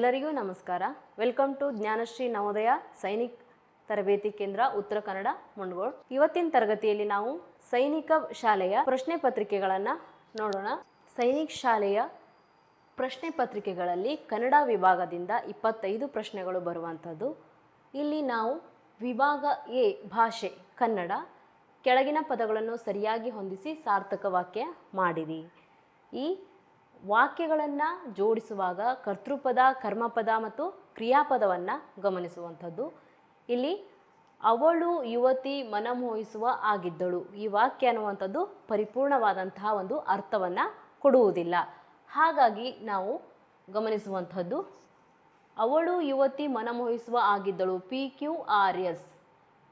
ಎಲ್ಲರಿಗೂ ನಮಸ್ಕಾರ. Welcome to Jnanashree Navodaya Sainik ತರಬೇತಿ ಕೇಂದ್ರ ಉತ್ತರ ಕನ್ನಡ ಮುಂಡ್ಗೋಳ್. ಇವತ್ತಿನ ತರಗತಿಯಲ್ಲಿ ನಾವು ಸೈನಿಕ ಶಾಲೆಯ ಪ್ರಶ್ನೆ ಪತ್ರಿಕೆಗಳನ್ನು ನೋಡೋಣ. ಸೈನಿಕ್ ಶಾಲೆಯ ಪ್ರಶ್ನೆ ಪತ್ರಿಕೆಗಳಲ್ಲಿ ಕನ್ನಡ ವಿಭಾಗದಿಂದ ಇಪ್ಪತ್ತೈದು ಪ್ರಶ್ನೆಗಳು ಬರುವಂಥದ್ದು. ಇಲ್ಲಿ ನಾವು ವಿಭಾಗ ಎ ಭಾಷೆ ಕನ್ನಡ ಕೆಳಗಿನ ಪದಗಳನ್ನು ಸರಿಯಾಗಿ ಹೊಂದಿಸಿ ಸಾರ್ಥಕ ವಾಕ್ಯ ಮಾಡಿರಿ. ಈ ವಾಕ್ಯಗಳನ್ನು ಜೋಡಿಸುವಾಗ ಕರ್ತೃಪದ, ಕರ್ಮಪದ ಮತ್ತು ಕ್ರಿಯಾಪದವನ್ನು ಗಮನಿಸುವಂಥದ್ದು. ಇಲ್ಲಿ ಅವಳು ಯುವತಿ ಮನಮೋಹಿಸುವ ಆಗಿದ್ದಳು. ಈ ವಾಕ್ಯ ಅನ್ನುವಂಥದ್ದು ಪರಿಪೂರ್ಣವಾದಂತಹ ಒಂದು ಅರ್ಥವನ್ನು ಕೊಡುವುದಿಲ್ಲ. ಹಾಗಾಗಿ ನಾವು ಗಮನಿಸುವಂಥದ್ದು, ಅವಳು ಯುವತಿ ಮನಮೋಹಿಸುವ ಆಗಿದ್ದಳು, ಪಿ ಕ್ಯೂ ಆರ್ ಎಸ್.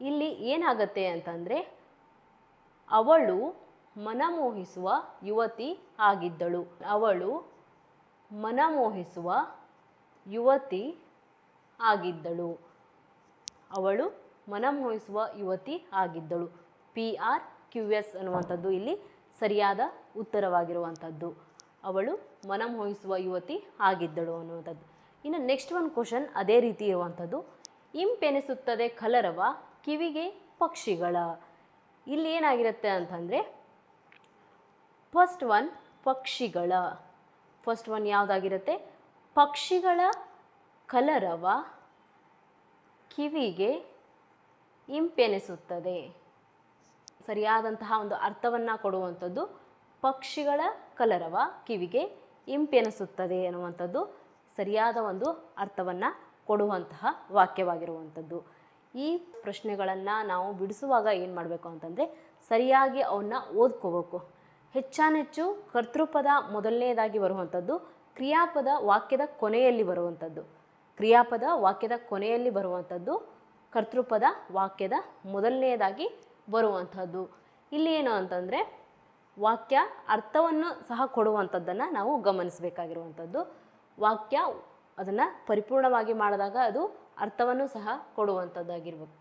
ಇಲ್ಲಿ ಏನಾಗತ್ತೆ ಅಂತಂದರೆ, ಅವಳು ಮನಮೋಹಿಸುವ ಯುವತಿ ಆಗಿದ್ದಳು. ಅವಳು ಮನಮೋಹಿಸುವ ಯುವತಿ ಆಗಿದ್ದಳು. ಅವಳು ಮನಮೋಹಿಸುವ ಯುವತಿ ಆಗಿದ್ದಳು. ಪಿ ಆರ್ ಕ್ಯೂ ಎಸ್ ಅನ್ನುವಂಥದ್ದು ಇಲ್ಲಿ ಸರಿಯಾದ ಉತ್ತರವಾಗಿರುವಂಥದ್ದು. ಅವಳು ಮನಮೋಹಿಸುವ ಯುವತಿ ಆಗಿದ್ದಳು ಅನ್ನುವಂಥದ್ದು. ಇನ್ನು ನೆಕ್ಸ್ಟ್ ಒನ್ ಕ್ವಶನ್ ಅದೇ ರೀತಿ ಇರುವಂಥದ್ದು. ಇಂಪೆನಿಸುತ್ತದೆ ಕಲರವ ಕಿವಿಗೆ ಪಕ್ಷಿಗಳ. ಇಲ್ಲಿ ಏನಾಗಿರುತ್ತೆ ಅಂತಂದರೆ ಫಸ್ಟ್ ಒನ್ ಪಕ್ಷಿಗಳ. ಫಸ್ಟ್ ಒನ್ ಯಾವುದಾಗಿರುತ್ತೆ? ಪಕ್ಷಿಗಳ ಕಲರವ ಕಿವಿಗೆ ಇಂಪೆನಿಸುತ್ತದೆ. ಸರಿಯಾದಂತಹ ಒಂದು ಅರ್ಥವನ್ನು ಕೊಡುವಂಥದ್ದು ಪಕ್ಷಿಗಳ ಕಲರವ ಕಿವಿಗೆ ಇಂಪೆನಿಸುತ್ತದೆ ಎನ್ನುವಂಥದ್ದು ಸರಿಯಾದ ಒಂದು ಅರ್ಥವನ್ನು ಕೊಡುವಂತಹ ವಾಕ್ಯವಾಗಿರುವಂಥದ್ದು. ಈ ಪ್ರಶ್ನೆಗಳನ್ನು ನಾವು ಬಿಡಿಸುವಾಗ ಏನು ಮಾಡಬೇಕು ಅಂತಂದರೆ ಸರಿಯಾಗಿ ಅವನ್ನ ಓದ್ಕೋಬೇಕು. ಹೆಚ್ಚಾನೆಚ್ಚು ಕರ್ತೃಪದ ಮೊದಲನೇದಾಗಿ ಬರುವಂಥದ್ದು, ಕ್ರಿಯಾಪದ ವಾಕ್ಯದ ಕೊನೆಯಲ್ಲಿ ಬರುವಂಥದ್ದು. ಕ್ರಿಯಾಪದ ವಾಕ್ಯದ ಕೊನೆಯಲ್ಲಿ ಬರುವಂಥದ್ದು, ಕರ್ತೃಪದ ವಾಕ್ಯದ ಮೊದಲನೆಯದಾಗಿ ಬರುವಂಥದ್ದು. ಇಲ್ಲಿ ಏನು ಅಂತಂದರೆ, ವಾಕ್ಯ ಅರ್ಥವನ್ನು ಸಹ ಕೊಡುವಂಥದ್ದನ್ನು ನಾವು ಗಮನಿಸಬೇಕಾಗಿರುವಂಥದ್ದು. ವಾಕ್ಯ ಅದನ್ನು ಪರಿಪೂರ್ಣವಾಗಿ ಮಾಡಿದಾಗ ಅದು ಅರ್ಥವನ್ನು ಸಹ ಕೊಡುವಂಥದ್ದಾಗಿರ್ಬೇಕು.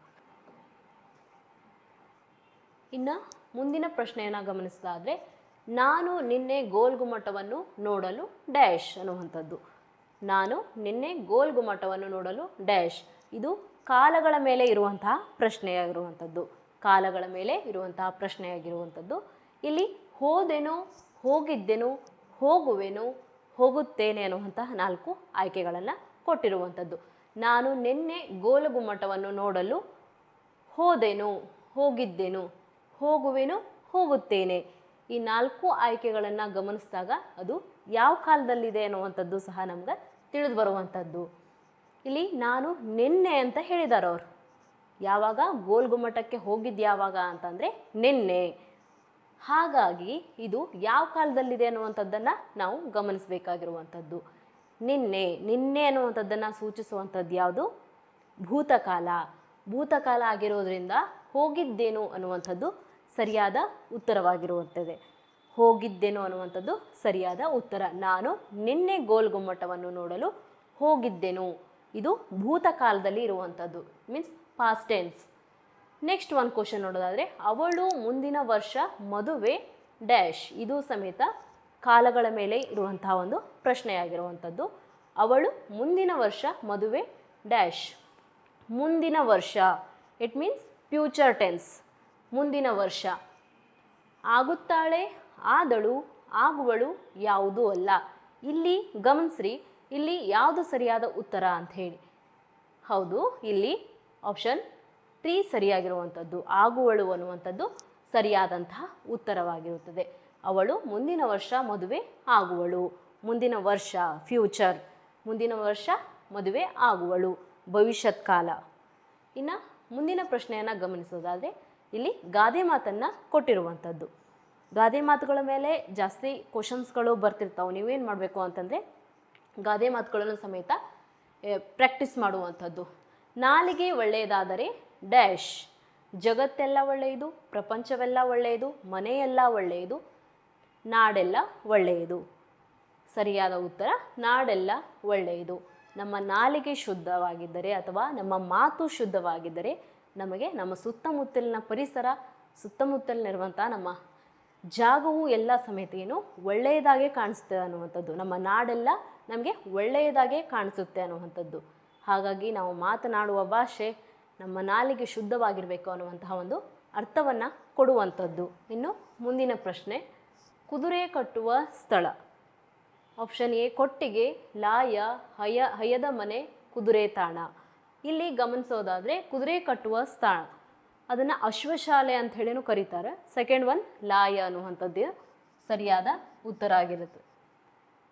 ಇನ್ನು ಮುಂದಿನ ಪ್ರಶ್ನೆಯನ್ನು ಗಮನಿಸೋದಾದರೆ ನಾನು ನಿನ್ನೆ ಗೋಲ್ಗುಮಟವನ್ನು ನೋಡಲು ಡ್ಯಾಶ್ ಅನ್ನುವಂಥದ್ದು. ನಾನು ನಿನ್ನೆ ಗೋಲ್ಗುಮಟವನ್ನು ನೋಡಲು ಡ್ಯಾಶ್. ಇದು ಕಾಲಗಳ ಮೇಲೆ ಇರುವಂತಹ ಪ್ರಶ್ನೆಯಾಗಿರುವಂಥದ್ದು. ಕಾಲಗಳ ಮೇಲೆ ಇರುವಂತಹ ಪ್ರಶ್ನೆಯಾಗಿರುವಂಥದ್ದು. ಇಲ್ಲಿ ಹೋದೆನೋ, ಹೋಗಿದ್ದೆನೋ, ಹೋಗುವೆನೋ, ಹೋಗುತ್ತೇನೆ ಅನ್ನುವಂತಹ ನಾಲ್ಕು ಆಯ್ಕೆಗಳನ್ನು ಕೊಟ್ಟಿರುವಂಥದ್ದು. ನಾನು ನಿನ್ನೆ ಗೋಲಗುಮ್ಮಟವನ್ನು ನೋಡಲು ಹೋದೆನು, ಹೋಗಿದ್ದೆನು, ಹೋಗುವೆನು, ಹೋಗುತ್ತೇನೆ. ಈ ನಾಲ್ಕು ಆಯ್ಕೆಗಳನ್ನು ಗಮನಿಸಿದಾಗ ಅದು ಯಾವ ಕಾಲದಲ್ಲಿದೆ ಅನ್ನುವಂಥದ್ದು ಸಹ ನಮ್ಗೆ ತಿಳಿದು ಬರುವಂಥದ್ದು. ಇಲ್ಲಿ ನಾನು ನಿನ್ನೆ ಅಂತ ಹೇಳಿದಾರೆ ಅವರು. ಯಾವಾಗ? ಗೋಲ್ಗುಮ್ಮಟಕ್ಕೆ ಹೋಗಿದ್ದು ಯಾವಾಗ ಅಂತಂದರೆ ನಿನ್ನೆ. ಹಾಗಾಗಿ ಇದು ಯಾವ ಕಾಲದಲ್ಲಿದೆ ಅನ್ನುವಂಥದ್ದನ್ನು ನಾವು ಗಮನಿಸಬೇಕಾಗಿರುವಂಥದ್ದು. ನಿನ್ನೆ ನಿನ್ನೆ ಅನ್ನುವಂಥದ್ದನ್ನು ಸೂಚಿಸುವಂಥದ್ದು ಯಾವುದು? ಭೂತಕಾಲ. ಭೂತಕಾಲ ಆಗಿರೋದ್ರಿಂದ ಹೋಗಿದ್ದೇನು ಅನ್ನುವಂಥದ್ದು ಸರಿಯಾದ ಉತ್ತರವಾಗಿರುವಂಥದ್ದು. ಹೋಗಿದ್ದೇನು ಅನ್ನುವಂಥದ್ದು ಸರಿಯಾದ ಉತ್ತರ. ನಾನು ನಿನ್ನೆ ಗೋಲ್ಗುಮ್ಮಟವನ್ನು ನೋಡಲು ಹೋಗಿದ್ದೆನು? ಇದು ಭೂತಕಾಲದಲ್ಲಿ ಇರುವಂಥದ್ದು. ಮೀನ್ಸ್ ಪಾಸ್ಟ್ ಟೆನ್ಸ್ ನೆಕ್ಸ್ಟ್ ಒಂದು ಕ್ವಶನ್ ನೋಡೋದಾದರೆ, ಅವಳು ಮುಂದಿನ ವರ್ಷ ಮದುವೆ ಡ್ಯಾಶ್ ಇದು ಸಮೇತ ಕಾಲಗಳ ಮೇಲೆ ಇರುವಂತಹ ಒಂದು ಪ್ರಶ್ನೆಯಾಗಿರುವಂಥದ್ದು. ಅವಳು ಮುಂದಿನ ವರ್ಷ ಮದುವೆ ಡ್ಯಾಶ್ ಮುಂದಿನ ವರ್ಷ. ಇಟ್ ಮೀನ್ಸ್ ಫ್ಯೂಚರ್ ಟೆನ್ಸ್ ಮುಂದಿನ ವರ್ಷ. ಆಗುತ್ತಾಳೆ, ಆದಳು, ಆಗುವಳು ಯಾವುದೂ ಅಲ್ಲ. ಇಲ್ಲಿ ಗಮನಿಸ್ರಿ ಇಲ್ಲಿ ಯಾವುದು ಸರಿಯಾದ ಉತ್ತರ ಅಂತ ಹೇಳಿ. ಹೌದು, ಇಲ್ಲಿ ಆಪ್ಷನ್ ತ್ರೀ ಸರಿಯಾಗಿರುವಂಥದ್ದು, ಆಗುವಳು ಅನ್ನುವಂಥದ್ದು ಸರಿಯಾದಂತಹ ಉತ್ತರವಾಗಿರುತ್ತದೆ. ಅವಳು ಮುಂದಿನ ವರ್ಷ ಮದುವೆ ಆಗುವಳು. ಮುಂದಿನ ವರ್ಷ ಫ್ಯೂಚರ್ ಮುಂದಿನ ವರ್ಷ ಮದುವೆ ಆಗುವಳು. ಭವಿಷ್ಯತ್ ಕಾಲ. ಇನ್ನು ಮುಂದಿನ ಪ್ರಶ್ನೆಯನ್ನು ಗಮನಿಸೋದಾದರೆ ಇಲ್ಲಿ ಗಾದೆ ಮಾತನ್ನು ಕೊಟ್ಟಿರುವಂಥದ್ದು. ಗಾದೆ ಮಾತುಗಳ ಮೇಲೆ ಜಾಸ್ತಿ ಕ್ವಶನ್ಸ್ಗಳು ಬರ್ತಿರ್ತಾವೆ. ನೀವೇನು ಮಾಡಬೇಕು ಅಂತಂದರೆ ಗಾದೆ ಮಾತುಗಳನ್ನು ಸಮೇತ ಪ್ರಾಕ್ಟೀಸ್ ಮಾಡುವಂಥದ್ದು. ನಾಲಿಗೆ ಒಳ್ಳೆಯದಾದರೆ ಡ್ಯಾಶ್ ಜಗತ್ತೆಲ್ಲ ಒಳ್ಳೆಯದು, ಪ್ರಪಂಚವೆಲ್ಲ ಒಳ್ಳೆಯದು, ಮನೆಯೆಲ್ಲ ಒಳ್ಳೆಯದು, ನಾಡೆಲ್ಲ ಒಳ್ಳೆಯದು. ಸರಿಯಾದ ಉತ್ತರ, ನಾಡೆಲ್ಲ ಒಳ್ಳೆಯದು. ನಮ್ಮ ನಾಲಿಗೆ ಶುದ್ಧವಾಗಿದ್ದರೆ ಅಥವಾ ನಮ್ಮ ಮಾತು ಶುದ್ಧವಾಗಿದ್ದರೆ ನಮಗೆ ನಮ್ಮ ಸುತ್ತಮುತ್ತಲಿನ ಪರಿಸರ ಸುತ್ತಮುತ್ತಲಿನಿರುವಂಥ ನಮ್ಮ ಜಾಗವು ಎಲ್ಲ ಸಮೇತ ಏನು ಒಳ್ಳೆಯದಾಗೇ ಕಾಣಿಸುತ್ತೆ ಅನ್ನುವಂಥದ್ದು. ನಮ್ಮ ನಾಡೆಲ್ಲ ನಮಗೆ ಒಳ್ಳೆಯದಾಗೇ ಕಾಣಿಸುತ್ತೆ ಅನ್ನುವಂಥದ್ದು. ಹಾಗಾಗಿ ನಾವು ಮಾತನಾಡುವ ಭಾಷೆ ನಮ್ಮ ನಾಲಿಗೆ ಶುದ್ಧವಾಗಿರಬೇಕು ಅನ್ನುವಂತಹ ಒಂದು ಅರ್ಥವನ್ನು ಕೊಡುವಂಥದ್ದು. ಇನ್ನು ಮುಂದಿನ ಪ್ರಶ್ನೆ, ಕುದುರೆ ಕಟ್ಟುವ ಸ್ಥಳ. ಆಪ್ಷನ್ ಎ, ಕೊಟ್ಟಿಗೆ, ಲಾಯ, ಹಯ, ಹಯದ ಮನೆ, ಕುದುರೆ ತಾಣ. ಇಲ್ಲಿ ಗಮನಿಸೋದಾದರೆ ಕುದುರೆ ಕಟ್ಟುವ ಸ್ಥಳ. ಅದನ್ನು ಅಶ್ವಶಾಲೆ ಅಂತ ಹೇಳಿನೂ ಕರೀತಾರೆ. ಸೆಕೆಂಡ್ ಒನ್ ಲಾಯ ಅನ್ನುವಂಥದ್ದು ಸರಿಯಾದ ಉತ್ತರ ಆಗಿರುತ್ತೆ.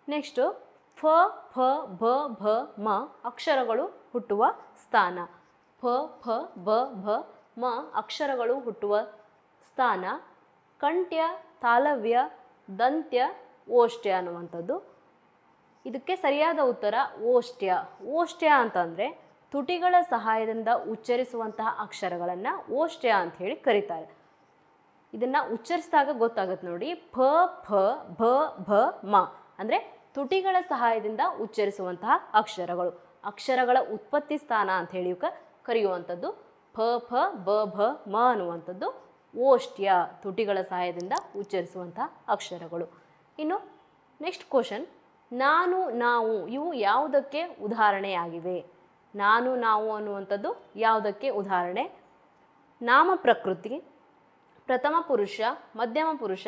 ನೆಕ್ಸ್ಟು ಫ ಫ ಭ ಭ, ಮ ಅಕ್ಷರಗಳು ಹುಟ್ಟುವ ಸ್ಥಾನ. ಫ ಫ ಬ, ಭ, ಮ ಅಕ್ಷರಗಳು ಹುಟ್ಟುವ ಸ್ಥಾನ. ಕಂಠ್ಯ ತಾಲವ್ಯ, ದಂತ್ಯ, ಓಷ್ಟ್ಯ ಅನ್ನುವಂಥದ್ದು. ಇದಕ್ಕೆ ಸರಿಯಾದ ಉತ್ತರ ಓಷ್ಟ್ಯ. ಓಷ್ಟ್ಯ ಅಂತಂದರೆ ತುಟಿಗಳ ಸಹಾಯದಿಂದ ಉಚ್ಚರಿಸುವಂತಹ ಅಕ್ಷರಗಳನ್ನು ಓಷ್ಟ್ಯ ಅಂತ ಹೇಳಿ ಕರೀತಾರೆ. ಇದನ್ನು ಉಚ್ಚರಿಸಿದಾಗ ಗೊತ್ತಾಗುತ್ತೆ ನೋಡಿ ಫ ಫ ಭ ಭ, ಮ ಅಂದರೆ ತುಟಿಗಳ ಸಹಾಯದಿಂದ ಉಚ್ಚರಿಸುವಂತಹ ಅಕ್ಷರಗಳು. ಅಕ್ಷರಗಳ ಉತ್ಪತ್ತಿ ಸ್ಥಾನ ಅಂತ ಹೇಳಿ ಕರೆಯುವಂಥದ್ದು. ಫ ಫ ಬ, ಭ, ಮ ಅನ್ನುವಂಥದ್ದು ಓಷ್ಟ್ಯ ತುಟಿಗಳ ಸಹಾಯದಿಂದ ಉಚ್ಚರಿಸುವಂತಹ ಅಕ್ಷರಗಳು. ಇನ್ನು ನೆಕ್ಸ್ಟ್ ಕ್ವಶನ್ ನಾನು, ನಾವು ಇವು ಯಾವುದಕ್ಕೆ ಉದಾಹರಣೆಯಾಗಿವೆ? ನಾನು, ನಾವು ಅನ್ನುವಂಥದ್ದು ಯಾವುದಕ್ಕೆ ಉದಾಹರಣೆ? ನಾಮ ಪ್ರಕೃತಿ, ಪ್ರಥಮ ಪುರುಷ, ಮಧ್ಯಮ ಪುರುಷ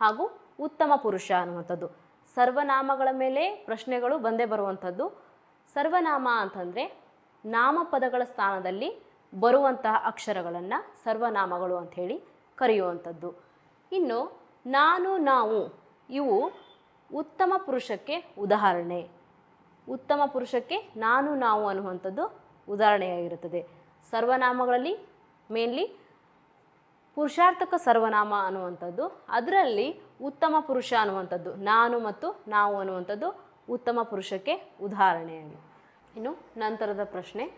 ಹಾಗೂ ಉತ್ತಮ ಪುರುಷ ಅನ್ನುವಂಥದ್ದು. ಸರ್ವನಾಮಗಳ ಮೇಲೆ ಪ್ರಶ್ನೆಗಳು ಬಂದೇ ಬರುವಂಥದ್ದು. ಸರ್ವನಾಮ ಅಂತಂದರೆ ನಾಮಪದಗಳ ಸ್ಥಾನದಲ್ಲಿ ಬರುವಂತಹ ಅಕ್ಷರಗಳನ್ನು ಸರ್ವನಾಮಗಳು ಅಂಥೇಳಿ ಕರೆಯುವಂಥದ್ದು. ಇನ್ನು ನಾನು, ನಾವು ಇವು ಉತ್ತಮ ಪುರುಷಕ್ಕೆ ಉದಾಹರಣೆ. ಉತ್ತಮ ಪುರುಷಕ್ಕೆ ನಾನು ನಾವು ಅನ್ನುವಂಥದ್ದು ಉದಾಹರಣೆಯಾಗಿರುತ್ತದೆ. ಸರ್ವನಾಮಗಳಲ್ಲಿ ಮೇನ್ಲಿ ಪುರುಷಾರ್ಥಕ ಸರ್ವನಾಮ ಅನ್ನುವಂಥದ್ದು. ಅದರಲ್ಲಿ ಉತ್ತಮ ಪುರುಷ ಅನ್ನುವಂಥದ್ದು ನಾನು ಮತ್ತು ನಾವು ಅನ್ನುವಂಥದ್ದು ಉತ್ತಮ ಪುರುಷಕ್ಕೆ ಉದಾಹರಣೆಯಾಗಿದೆ. ಇನ್ನು ನಂತರದ ಪ್ರಶ್ನೆ,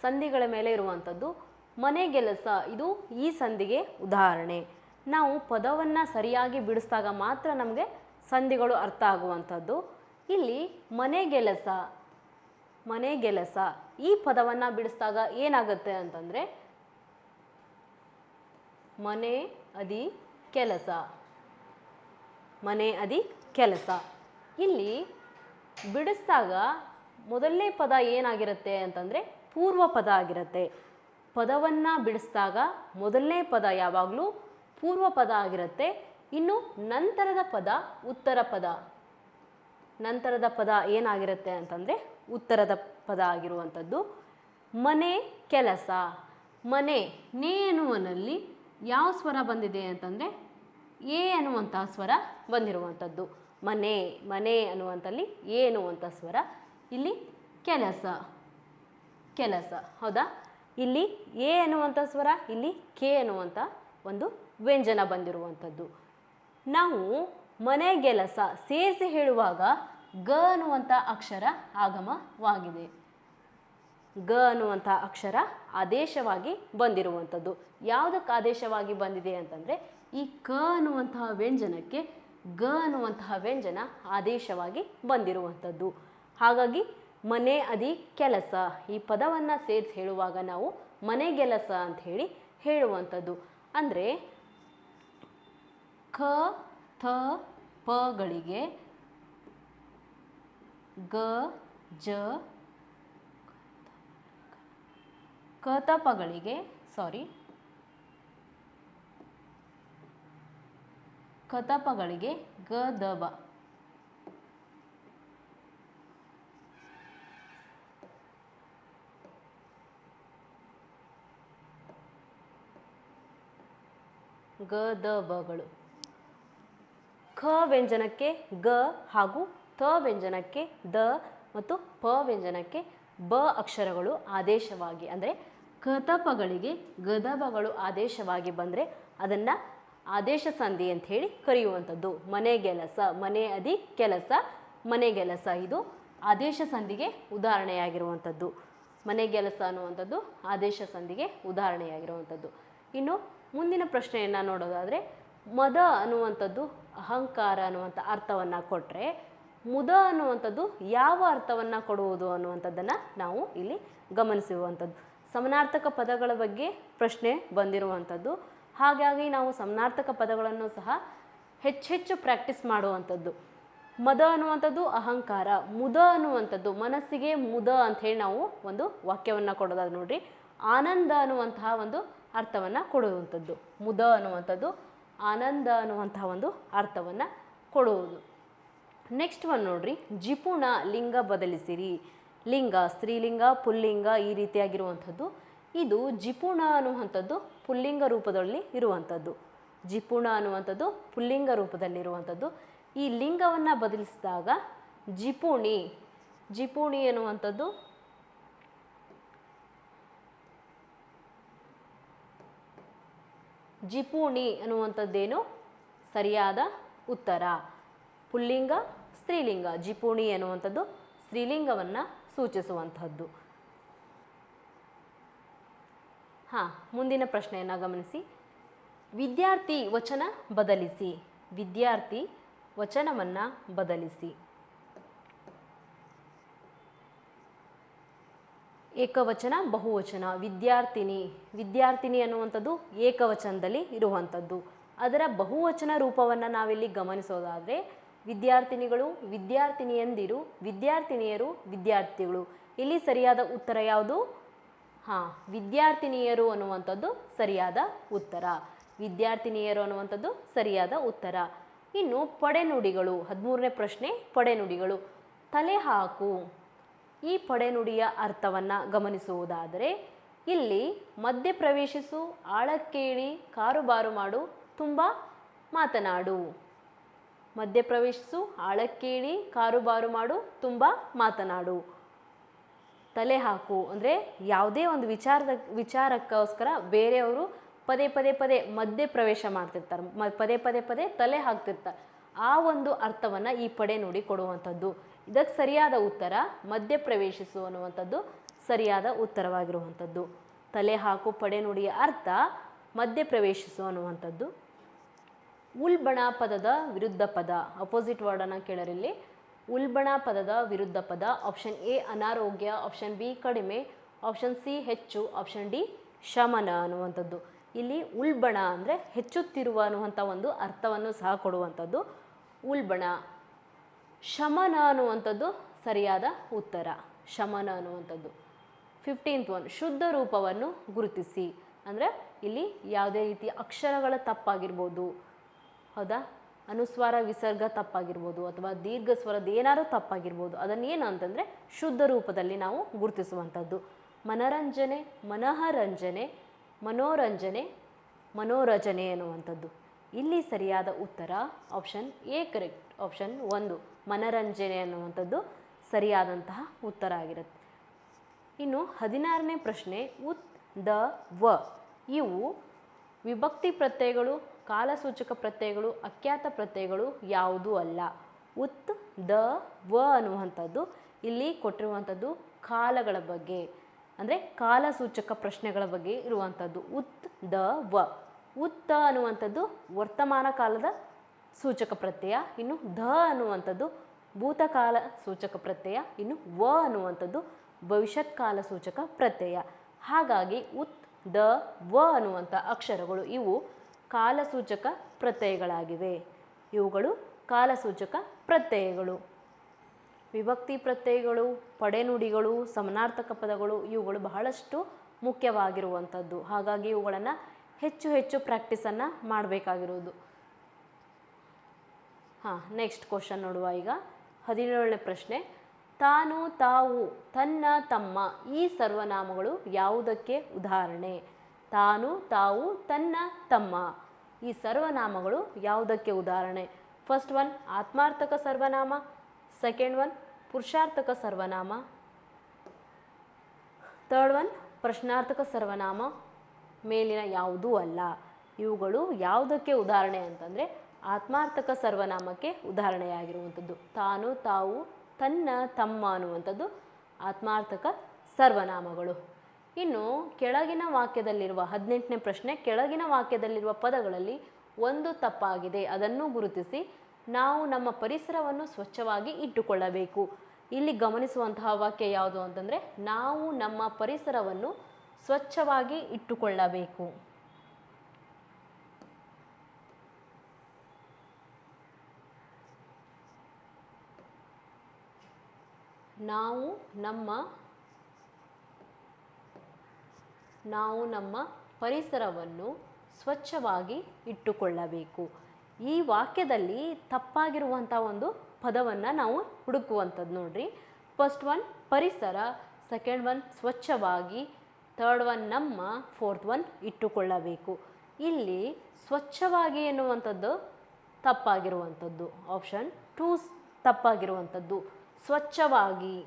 ಸಂಧಿಗಳ ಮೇಲೆ ಇರುವಂಥದ್ದು ಮನೆಗೆಲಸ ಇದು ಈ ಸಂಧಿಗೆ ಉದಾಹರಣೆ. ನಾವು ಪದವನ್ನು ಸರಿಯಾಗಿ ಬಿಡಿಸಿದಾಗ ಮಾತ್ರ ನಮಗೆ ಸಂಧಿಗಳು ಅರ್ಥ ಆಗುವಂಥದ್ದು. ಇಲ್ಲಿ ಮನೆಗೆಲಸ ಮನೆಗೆಲಸ ಈ ಪದವನ್ನು ಬಿಡಿಸಿದಾಗ ಏನಾಗುತ್ತೆ ಅಂತಂದರೆ ಮನೆ ಅದಿ ಕೆಲಸ, ಮನೆ ಅದಿ ಕೆಲಸ. ಇಲ್ಲಿ ಬಿಡಿಸಿದಾಗ ಮೊದಲನೇ ಪದ ಏನಾಗಿರುತ್ತೆ ಅಂತಂದರೆ ಪೂರ್ವ ಪದ ಆಗಿರುತ್ತೆ. ಪದವನ್ನು ಬಿಡಿಸಿದಾಗ ಮೊದಲನೇ ಪದ ಯಾವಾಗಲೂ ಪೂರ್ವ ಪದ ಆಗಿರುತ್ತೆ. ಇನ್ನು ನಂತರದ ಪದ ಉತ್ತರ ಪದ. ನಂತರದ ಪದ ಏನಾಗಿರುತ್ತೆ ಅಂತಂದರೆ ಉತ್ತರದ ಪದ ಆಗಿರುವಂಥದ್ದು. ಮನೆ ಕೆಲಸ. ಮನೆ ನೇ ಎನ್ನುವನಲ್ಲಿ ಯಾವ ಸ್ವರ ಬಂದಿದೆ ಅಂತಂದರೆ ಎ ಅನ್ನುವಂಥ ಸ್ವರ ಬಂದಿರುವಂಥದ್ದು. ಮನೆ ಮನೆ ಅನ್ನುವಂಥಲ್ಲಿ ಎ ಅನ್ನುವಂಥ ಸ್ವರ. ಇಲ್ಲಿ ಕೆಲಸ ಕೆಲಸ, ಹೌದಾ? ಇಲ್ಲಿ ಎ ಅನ್ನುವಂಥ ಸ್ವರ, ಇಲ್ಲಿ ಕೆ ಅನ್ನುವಂಥ ಒಂದು ವ್ಯಂಜನ ಬಂದಿರುವಂಥದ್ದು. ನಾವು ಮನೆಗೆಲಸ ಸೇರಿಸಿ ಹೇಳುವಾಗ ಗ ಅನ್ನುವಂಥ ಅಕ್ಷರ ಆಗಮವಾಗಿದೆ. ಗ ಅನ್ನುವಂಥ ಅಕ್ಷರ ಆದೇಶವಾಗಿ ಬಂದಿರುವಂಥದ್ದು. ಯಾವುದಕ್ಕೆ ಆದೇಶವಾಗಿ ಬಂದಿದೆ ಅಂತಂದರೆ, ಈ ಕ ಅನ್ನುವಂತಹ ವ್ಯಂಜನಕ್ಕೆ ಗ ಅನ್ನುವಂತಹ ವ್ಯಂಜನ ಆದೇಶವಾಗಿ ಬಂದಿರುವಂಥದ್ದು. ಹಾಗಾಗಿ, ಮನೆ ಅದಿ ಕೆಲಸ. ಈ ಪದವನ್ನು ಸೇರಿಸಿ ಹೇಳುವಾಗ ನಾವು ಮನೆಗೆಲಸ ಅಂತ ಹೇಳಿ ಹೇಳುವಂಥದ್ದು. ಅಂದರೆ ಖ ಥ ಪಗಳಿಗೆ ಗ, ಜ, ಕತಪಗಳಿಗೆ ಸಾರಿ ಕತಪಗಳಿಗೆ ಗ ದ ಬ ಗ ದ ಬಗಳು ಖ ವ್ಯಂಜನಕ್ಕೆ ಗ ಹಾಗೂ ಥ ವ್ಯಂಜನಕ್ಕೆ ದ ಮತ್ತು ಪ ವ್ಯಂಜನಕ್ಕೆ ಬ ಅಕ್ಷರಗಳು ಆದೇಶವಾಗಿ, ಅಂದರೆ ಕತಪಗಳಿಗೆ ಗದಬಗಳು ಆದೇಶವಾಗಿ ಬಂದರೆ ಅದನ್ನು ಆದೇಶ ಸಂಧಿ ಅಂತ ಹೇಳಿ ಕರೆಯುವಂಥದ್ದು. ಮನೆಗೆಲಸ ಮನೆ ಅದಿ ಕೆಲಸ ಮನೆಗೆಲಸ ಇದು ಆದೇಶ ಸಂಧಿಗೆ ಉದಾಹರಣೆಯಾಗಿರುವಂಥದ್ದು. ಮನೆಗೆಲಸ ಅನ್ನುವಂಥದ್ದು ಆದೇಶ ಸಂಧಿಗೆ ಉದಾಹರಣೆಯಾಗಿರುವಂಥದ್ದು. ಇನ್ನು ಮುಂದಿನ ಪ್ರಶ್ನೆಯನ್ನು ನೋಡೋದಾದರೆ ಮದ ಅನ್ನುವಂಥದ್ದು ಅಹಂಕಾರ ಅನ್ನುವಂಥ ಅರ್ಥವನ್ನು ಕೊಟ್ಟರೆ ಮುದ ಅನ್ನುವಂಥದ್ದು ಯಾವ ಅರ್ಥವನ್ನು ಕೊಡುವುದು ಅನ್ನುವಂಥದ್ದನ್ನು ನಾವು ಇಲ್ಲಿ ಗಮನಿಸಿರುವಂಥದ್ದು. ಸಮನಾರ್ಥಕ ಪದಗಳ ಬಗ್ಗೆ ಪ್ರಶ್ನೆ ಬಂದಿರುವಂಥದ್ದು. ಹಾಗಾಗಿ ನಾವು ಸಮನಾರ್ಥಕ ಪದಗಳನ್ನು ಸಹ ಹೆಚ್ಚೆಚ್ಚು ಪ್ರಾಕ್ಟೀಸ್ ಮಾಡುವಂಥದ್ದು. ಮದ ಅನ್ನುವಂಥದ್ದು ಅಹಂಕಾರ, ಮುದ ಅನ್ನುವಂಥದ್ದು ಮನಸ್ಸಿಗೆ ಮುದ ಅಂತ ಹೇಳಿ ನಾವು ಒಂದು ವಾಕ್ಯವನ್ನು ಕೊಡೋದಾದ್ರೆ ನೋಡ್ರಿ. ಆನಂದ ಅನ್ನುವಂತಹ ಒಂದು ಅರ್ಥವನ್ನು ಕೊಡುವಂಥದ್ದು. ಮುದ ಅನ್ನುವಂಥದ್ದು ಆನಂದ ಅನ್ನುವಂತಹ ಒಂದು ಅರ್ಥವನ್ನು ಕೊಡುವುದು. ನೆಕ್ಸ್ಟ್ ಒನ್ ನೋಡ್ರಿ. ಜಿಪುಣ ಲಿಂಗ ಬದಲಿಸಿರಿ. ಲಿಂಗ, ಸ್ತ್ರೀಲಿಂಗ, ಪುಲ್ಲಿಂಗ ಈ ರೀತಿಯಾಗಿರುವಂಥದ್ದು. ಇದು ಜಿಪುಣ ಅನ್ನುವಂಥದ್ದು ಪುಲ್ಲಿಂಗ ರೂಪದಲ್ಲಿ ಇರುವಂಥದ್ದು. ಜಿಪುಣ ಅನ್ನುವಂಥದ್ದು ಪುಲ್ಲಿಂಗ ರೂಪದಲ್ಲಿರುವಂಥದ್ದು ಈ ಲಿಂಗವನ್ನು ಬದಲಿಸಿದಾಗ ಜಿಪುಣಿ ಜಿಪುಣಿ ಅನ್ನುವಂಥದ್ದು ಜಿಪುಣಿ ಅನ್ನುವಂಥದ್ದೇನು? ಸರಿಯಾದ ಉತ್ತರ. ಪುಲ್ಲಿಂಗ ಸ್ತ್ರೀಲಿಂಗ, ಜಿಪುಣಿ ಎನ್ನುವಂಥದ್ದು ಸ್ತ್ರೀಲಿಂಗವನ್ನು ಸೂಚಿಸುವಂಥದ್ದು. ಹಾಂ, ಮುಂದಿನ ಪ್ರಶ್ನೆಯನ್ನು ಗಮನಿಸಿ. ವಿದ್ಯಾರ್ಥಿ ವಚನ ಬದಲಿಸಿ. ವಿದ್ಯಾರ್ಥಿ ವಚನವನ್ನು ಬದಲಿಸಿ. ಏಕವಚನ, ಬಹುವಚನ, ವಿದ್ಯಾರ್ಥಿನಿ. ವಿದ್ಯಾರ್ಥಿನಿ ಅನ್ನುವಂಥದ್ದು ಏಕವಚನದಲ್ಲಿ ಇರುವಂಥದ್ದು. ಅದರ ಬಹುವಚನ ರೂಪವನ್ನು ನಾವಿಲ್ಲಿ ಗಮನಿಸೋದಾದರೆ ವಿದ್ಯಾರ್ಥಿನಿಗಳು ವಿದ್ಯಾರ್ಥಿನಿಯಂದಿರು, ವಿದ್ಯಾರ್ಥಿನಿಯರು ವಿದ್ಯಾರ್ಥಿಗಳು. ಇಲ್ಲಿ ಸರಿಯಾದ ಉತ್ತರ ಯಾವುದು? ಹಾಂ, ವಿದ್ಯಾರ್ಥಿನಿಯರು ಅನ್ನುವಂಥದ್ದು ಸರಿಯಾದ ಉತ್ತರ. ವಿದ್ಯಾರ್ಥಿನಿಯರು ಅನ್ನುವಂಥದ್ದು ಸರಿಯಾದ ಉತ್ತರ. ಇನ್ನು ಪಡೆನುಡಿಗಳು, ಹದಿಮೂರನೇ ಪ್ರಶ್ನೆ, ಪಡೆನುಡಿಗಳು. ತಲೆ ಹಾಕು. ಈ ಪಡೆನುಡಿಯ ಅರ್ಥವನ್ನು ಗಮನಿಸುವುದಾದರೆ, ಇಲ್ಲಿ ಮಧ್ಯ ಪ್ರವೇಶಿಸು, ಆಳಕ್ಕೇಳಿ, ಕಾರುಬಾರು ಮಾಡು, ತುಂಬ ಮಾತನಾಡು. ಮಧ್ಯ ಪ್ರವೇಶಿಸು ಆಳಕ್ಕೇಳಿ, ಕಾರುಬಾರು ಮಾಡು, ತುಂಬ ಮಾತನಾಡು. ತಲೆ ಹಾಕು. ಅಂದರೆ ಯಾವುದೇ ಒಂದು ವಿಚಾರದ, ವಿಚಾರಕ್ಕೋಸ್ಕರ ಬೇರೆಯವರು ಪದೇ ಪದೇ ಪದೇ ಮಧ್ಯೆ ಪ್ರವೇಶ ಮಾಡ್ತಿರ್ತಾರೆ. ಮ, ಪದೇ ಪದೇ ಪದೇ ತಲೆ ಹಾಕ್ತಿರ್ತಾರೆ. ಆ ಒಂದು ಅರ್ಥವನ್ನು ಈ ಪಡೆ ನೋಡಿ ಕೊಡುವಂಥದ್ದು. ಇದಕ್ಕೆ ಸರಿಯಾದ ಉತ್ತರ ಮಧ್ಯ ಪ್ರವೇಶಿಸು ಅನ್ನುವಂಥದ್ದು ಸರಿಯಾದ ಉತ್ತರವಾಗಿರುವಂಥದ್ದು. ತಲೆ ಹಾಕು, ಪಡೆ ನುಡಿಯ ಅರ್ಥ ಮಧ್ಯ ಪ್ರವೇಶಿಸು ಅನ್ನುವಂಥದ್ದು. ಉಲ್ಬಣ ಪದದ ವಿರುದ್ಧ ಪದ ಅಪೋಸಿಟ್ ವರ್ಡನ್ನು ಕೇಳರಿಲ್ಲಿ ಉಲ್ಬಣ ಪದದ ವಿರುದ್ಧ ಪದ ಆಪ್ಷನ್ ಎ ಅನಾರೋಗ್ಯ ಆಪ್ಷನ್ ಬಿ ಕಡಿಮೆ ಆಪ್ಷನ್ ಸಿ ಹೆಚ್ಚು ಆಪ್ಷನ್ ಡಿ ಶಮನ ಅನ್ನುವಂಥದ್ದು. ಇಲ್ಲಿ ಉಲ್ಬಣ ಅಂದರೆ ಹೆಚ್ಚುತ್ತಿರುವ ಅನ್ನುವಂಥ ಒಂದು ಅರ್ಥವನ್ನು ಸಹ ಕೊಡುವಂಥದ್ದು. ಉಲ್ಬಣ, ಶಮನ ಅನ್ನುವಂಥದ್ದು ಸರಿಯಾದ ಉತ್ತರ, ಶಮನ ಅನ್ನುವಂಥದ್ದು. ಫಿಫ್ಟೀನ್ತ್ ಒನ್ ಶುದ್ಧ ರೂಪವನ್ನು ಗುರುತಿಸಿ. ಅಂದರೆ ಇಲ್ಲಿ ಯಾವುದೇ ರೀತಿಯ ಅಕ್ಷರಗಳ ತಪ್ಪಾಗಿರ್ಬೋದು ಹೌದಾ? ಅನುಸ್ವಾರ ವಿಸರ್ಗ ತಪ್ಪಾಗಿರ್ಬೋದು ಅಥವಾ ದೀರ್ಘ ಸ್ವರದ ಏನಾದರೂ ತಪ್ಪಾಗಿರ್ಬೋದು, ಅದನ್ನೇನು ಅಂತಂದರೆ ಶುದ್ಧ ರೂಪದಲ್ಲಿ ನಾವು ಗುರುತಿಸುವಂಥದ್ದು. ಮನರಂಜನೆ, ಮನಃರಂಜನೆ, ಮನೋರಂಜನೆ ಮನೋರಚನೆ ಅನ್ನುವಂಥದ್ದು ಇಲ್ಲಿ ಸರಿಯಾದ ಉತ್ತರ ಆಪ್ಷನ್ ಎ ಕರೆಕ್ಟ್ ಆಪ್ಷನ್ ಒಂದು. ಮನರಂಜನೆ ಅನ್ನುವಂಥದ್ದು ಸರಿಯಾದಂತಹ ಉತ್ತರ ಆಗಿರುತ್ತೆ. ಇನ್ನು ಹದಿನಾರನೇ ಪ್ರಶ್ನೆ, ಉತ್, ದ, ವ. ಇವು ವಿಭಕ್ತಿ ಪ್ರತ್ಯಯಗಳು ಕಾಲಸೂಚಕ ಪ್ರತ್ಯಯಗಳು, ಅಖ್ಯಾತ ಪ್ರತ್ಯಯಗಳು ಯಾವುದೂ ಅಲ್ಲ. ಉತ್, ದ, ವ ಅನ್ನುವಂಥದ್ದು ಇಲ್ಲಿ ಕೊಟ್ಟಿರುವಂಥದ್ದು ಕಾಲಗಳ ಬಗ್ಗೆ. ಅಂದರೆ ಕಾಲಸೂಚಕ ಪ್ರಶ್ನೆಗಳ ಬಗ್ಗೆ ಇರುವಂಥದ್ದು. ಉತ್, ದ, ವ. ಉತ್ತ ಅನ್ನುವಂಥದ್ದು ವರ್ತಮಾನ ಕಾಲದ ಸೂಚಕ ಪ್ರತ್ಯಯ, ಇನ್ನು ದ ಅನ್ನುವಂಥದ್ದು ಭೂತಕಾಲ ಸೂಚಕ ಪ್ರತ್ಯಯ, ಇನ್ನು ವ ಅನ್ನುವಂಥದ್ದು ಭವಿಷ್ಯತ್ ಕಾಲ ಸೂಚಕ ಪ್ರತ್ಯಯ. ಹಾಗಾಗಿ ಉತ್, ದ, ವ ಅನ್ನುವಂಥ ಅಕ್ಷರಗಳು ಇವು ಕಾಲಸೂಚಕ ಪ್ರತ್ಯಯಗಳಾಗಿವೆ. ಇವುಗಳು ಕಾಲಸೂಚಕ ಪ್ರತ್ಯಯಗಳು. ವಿಭಕ್ತಿ ಪ್ರತ್ಯಯಗಳು, ಪಡೆನುಡಿಗಳು, ಸಮನಾರ್ಥಕ ಪದಗಳು ಇವುಗಳು ಬಹಳಷ್ಟು ಮುಖ್ಯವಾಗಿರುವಂಥದ್ದು. ಹಾಗಾಗಿ ಇವುಗಳನ್ನು ಹೆಚ್ಚು ಹೆಚ್ಚು ಪ್ರಾಕ್ಟೀಸನ್ನು ಮಾಡಬೇಕಾಗಿರುವುದು. ಹಾಂ ನೆಕ್ಸ್ಟ್ ಕ್ವಶನ್ ನೋಡುವ ಈಗ. ಹದಿನೇಳನೇ ಪ್ರಶ್ನೆ. ತಾನು ತಾವು ತನ್ನ ತಮ್ಮ ಈ ಸರ್ವನಾಮಗಳು ಯಾವುದಕ್ಕೆ ಉದಾಹರಣೆ? ತಾನು ತಾವು ತನ್ನ ತಮ್ಮ. ಈ ಸರ್ವನಾಮಗಳು ಯಾವುದಕ್ಕೆ ಉದಾಹರಣೆ? ಫಸ್ಟ್ ಒನ್ ಆತ್ಮಾರ್ಥಕ ಸರ್ವನಾಮ. ಸೆಕೆಂಡ್ ಒನ್ ಪುರುಷಾರ್ಥಕ ಸರ್ವನಾಮ. ಥರ್ಡ್ ಒನ್ ಪ್ರಶ್ನಾರ್ಥಕ ಸರ್ವನಾಮ. ಮೇಲಿನ ಯಾವುದೂ ಅಲ್ಲ. ಇವುಗಳು ಯಾವುದಕ್ಕೆ ಉದಾಹರಣೆ ಅಂತಂದರೆ ಆತ್ಮಾರ್ಥಕ ಸರ್ವನಾಮಕ್ಕೆ ಉದಾಹರಣೆಯಾಗಿರುವಂಥದ್ದು. ತಾನು ತಾವು ತನ್ನ ತಮ್ಮ ಅನ್ನುವಂಥದ್ದು ಆತ್ಮಾರ್ಥಕ ಸರ್ವನಾಮಗಳು. ಇನ್ನು ಕೆಳಗಿನ ವಾಕ್ಯದಲ್ಲಿರುವ ಹದಿನೆಂಟನೇ ಪ್ರಶ್ನೆ, ಕೆಳಗಿನ ವಾಕ್ಯದಲ್ಲಿರುವ ಪದಗಳಲ್ಲಿ ಒಂದು ತಪ್ಪಾಗಿದೆ. ಅದನ್ನು ಗುರುತಿಸಿ ನಾವು ನಮ್ಮ ಪರಿಸರವನ್ನು ಸ್ವಚ್ಛವಾಗಿ ಇಟ್ಟುಕೊಳ್ಳಬೇಕು. ಇಲ್ಲಿ ಗಮನಿಸುವಂತಹ ವಾಕ್ಯ ಯಾವುದು ಅಂತಂದರೆ, ನಾವು ನಮ್ಮ ಪರಿಸರವನ್ನು ಸ್ವಚ್ಛವಾಗಿ ಇಟ್ಟುಕೊಳ್ಳಬೇಕು. ನಾವು ನಮ್ಮ ನಾವು ನಮ್ಮ ಪರಿಸರವನ್ನು ಸ್ವಚ್ಛವಾಗಿ ಇಟ್ಟುಕೊಳ್ಳಬೇಕು. ಈ ವಾಕ್ಯದಲ್ಲಿ ತಪ್ಪಾಗಿರುವಂಥ ಒಂದು ಪದವನ್ನು ನಾವು ಹುಡುಕುವಂಥದ್ದು ನೋಡ್ರಿ. ಫಸ್ಟ್ ಒನ್ ಪರಿಸರ. ಸೆಕೆಂಡ್ ಒನ್ ಸ್ವಚ್ಛವಾಗಿ. ಥರ್ಡ್ ಒನ್ ನಮ್ಮ. ಫೋರ್ತ್ ಒನ್ ಇಟ್ಟುಕೊಳ್ಳಬೇಕು. ಇಲ್ಲಿ ಸ್ವಚ್ಛವಾಗಿ ಎನ್ನುವಂಥದ್ದು ತಪ್ಪಾಗಿರುವಂಥದ್ದು. Option two ತಪ್ಪಾಗಿರುವಂಥದ್ದು. ಸ್ವಚ್ಛವಾಗಿ.